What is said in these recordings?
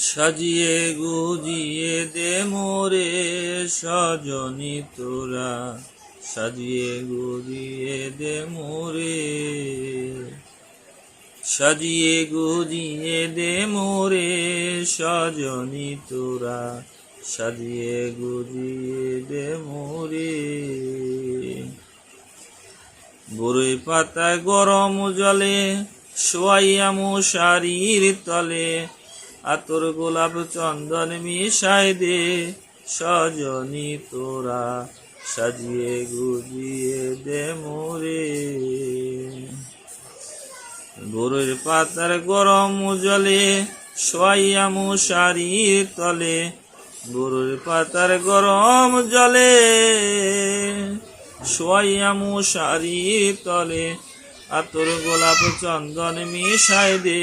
সাজিয়ে গুজিয়ে দে মোরে সজনি তোরা। সাজিয়ে গুজিয়ে দে মোরে। সাজিয়ে গুজিয়ে দে মোরে সজনি তোরা। সাজিয়ে গুজিয়ে দে মোরে। বরই পাতায় গরম জলে শোয়াইয়া মশারির তলে। আতর গোলাপ চন্দন মিশাই দে, সজনি তোরা সাজিয়ে গুজিয়ে দে মোরে। বরইর পাতার গরম জলে শোয়াইয়া মশারির তলে বরইর পাতার গরম জলে শোয়াইয়া মশারির তলে, আতর গোলাপ চন্দন মিশাই দে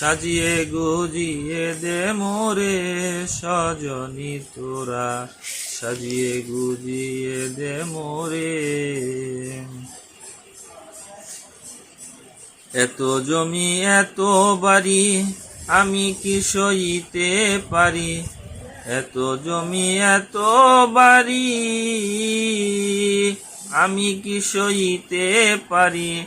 সাজিয়ে গুজিয়ে দে মোরে সজনি তোরা। সাজিয়ে গুজিয়ে দে মোরে। এত জমি, এত বাড়ি, আমি কি সইতে পারি? এত জমি, এত বাড়ি, আমি কি সইতে পারি?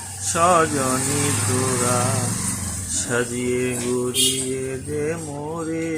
সজনি তোরা সাজিয়ে গুজিয়ে দে মোরে।